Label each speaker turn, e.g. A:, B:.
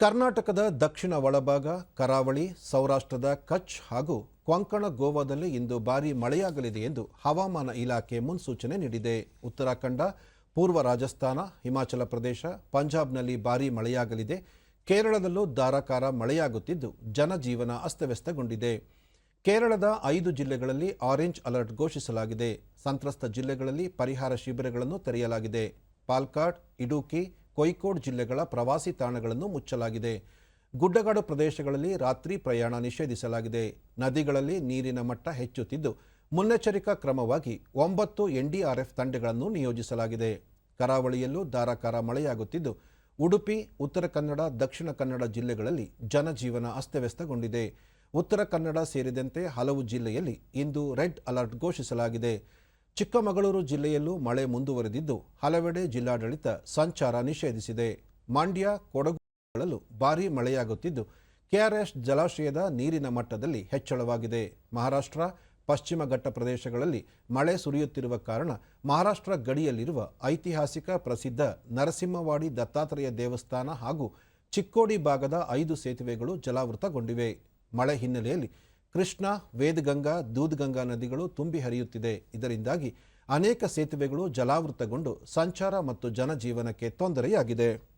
A: ಕರ್ನಾಟಕದ ದಕ್ಷಿಣ ಒಳಭಾಗ, ಕರಾವಳಿ, ಸೌರಾಷ್ಟ್ರದ ಕಚ್ ಹಾಗೂ ಕೊಂಕಣ ಗೋವಾದಲ್ಲಿ ಇಂದು ಭಾರೀ ಮಳೆಯಾಗಲಿದೆ ಎಂದು ಹವಾಮಾನ ಇಲಾಖೆ ಮುನ್ಸೂಚನೆ ನೀಡಿದೆ. ಉತ್ತರಾಖಂಡ, ಪೂರ್ವ ರಾಜಸ್ಥಾನ, ಹಿಮಾಚಲ ಪ್ರದೇಶ, ಪಂಜಾಬ್ನಲ್ಲಿ ಭಾರೀ ಮಳೆಯಾಗಲಿದೆ. ಕೇರಳದಲ್ಲೂ ಧಾರಾಕಾರ ಮಳೆಯಾಗುತ್ತಿದ್ದು ಜನಜೀವನ ಅಸ್ತವ್ಯಸ್ತಗೊಂಡಿದೆ. ಕೇರಳದ ಐದು ಜಿಲ್ಲೆಗಳಲ್ಲಿ ಆರೆಂಜ್ ಅಲರ್ಟ್ ಘೋಷಿಸಲಾಗಿದೆ. ಸಂತ್ರಸ್ತ ಜಿಲ್ಲೆಗಳಲ್ಲಿ ಪರಿಹಾರ ಶಿಬಿರಗಳನ್ನು ತೆರೆಯಲಾಗಿದೆ. ಪಾಲ್ಕಾಡ್, ಇಡುಕಿ ಕೊಯ್ಕೋಡ್ ಜಿಲ್ಲೆಗಳ ಪ್ರವಾಸಿ ತಾಣಗಳನ್ನು ಮುಚ್ಚಲಾಗಿದೆ. ಗುಡ್ಡಗಾಡು ಪ್ರದೇಶಗಳಲ್ಲಿ ರಾತ್ರಿ ಪ್ರಯಾಣ ನಿಷೇಧಿಸಲಾಗಿದೆ. ನದಿಗಳಲ್ಲಿ ನೀರಿನ ಮಟ್ಟ ಹೆಚ್ಚುತ್ತಿದ್ದು, ಮುನ್ನೆಚ್ಚರಿಕಾ ಕ್ರಮವಾಗಿ ಒಂಬತ್ತು ಎನ್ಡಿಆರ್ಎಫ್ ತಂಡಗಳನ್ನು ನಿಯೋಜಿಸಲಾಗಿದೆ. ಕರಾವಳಿಯಲ್ಲೂ ಧಾರಾಕಾರ ಮಳೆಯಾಗುತ್ತಿದ್ದು, ಉಡುಪಿ, ಉತ್ತರ ಕನ್ನಡ, ದಕ್ಷಿಣ ಕನ್ನಡ ಜಿಲ್ಲೆಗಳಲ್ಲಿ ಜನಜೀವನ ಅಸ್ತವ್ಯಸ್ತಗೊಂಡಿದೆ. ಉತ್ತರ ಕನ್ನಡ ಸೇರಿದಂತೆ ಹಲವು ಜಿಲ್ಲೆಯಲ್ಲಿ ಇಂದು ರೆಡ್ ಅಲರ್ಟ್ ಘೋಷಿಸಲಾಗಿದೆ. ಚಿಕ್ಕಮಗಳೂರು ಜಿಲ್ಲೆಯಲ್ಲೂ ಮಳೆ ಮುಂದುವರೆದಿದ್ದು ಹಲವೆಡೆ ಜಿಲ್ಲಾಡಳಿತ ಸಂಚಾರ ನಿಷೇಧಿಸಿದೆ. ಮಂಡ್ಯ, ಕೊಡಗುಗಳಲ್ಲೂ ಭಾರೀ ಮಳೆಯಾಗುತ್ತಿದ್ದು, ಕೆಆರ್ಎಸ್ ಜಲಾಶಯದ ನೀರಿನ ಮಟ್ಟದಲ್ಲಿ ಹೆಚ್ಚಳವಾಗಿದೆ. ಮಹಾರಾಷ್ಟ್ರ, ಪಶ್ಚಿಮ ಘಟ್ಟ ಪ್ರದೇಶಗಳಲ್ಲಿ ಮಳೆ ಸುರಿಯುತ್ತಿರುವ ಕಾರಣ ಮಹಾರಾಷ್ಟ್ರ ಗಡಿಯಲ್ಲಿರುವ ಐತಿಹಾಸಿಕ ಪ್ರಸಿದ್ಧ ನರಸಿಂಹವಾಡಿ ದತ್ತಾತ್ರೇಯ ದೇವಸ್ಥಾನ ಹಾಗೂ ಚಿಕ್ಕೋಡಿ ಭಾಗದ ಐದು ಸೇತುವೆಗಳು ಜಲಾವೃತಗೊಂಡಿವೆ. ಮಳೆ ಹಿನ್ನೆಲೆಯಲ್ಲಿ ಕೃಷ್ಣ ವೇದಗಂಗಾ ದೂದ್ಗಂಗಾ ನದಿಗಳು ತುಂಬಿ ಹರಿಯುತ್ತಿದೆ. ಇದರಿಂದಾಗಿ ಅನೇಕ ಸೇತುವೆಗಳು ಜಲಾವೃತಗೊಂಡು ಸಂಚಾರ ಮತ್ತು ಜನಜೀವನಕ್ಕೆ ತೊಂದರೆಯಾಗಿದೆ.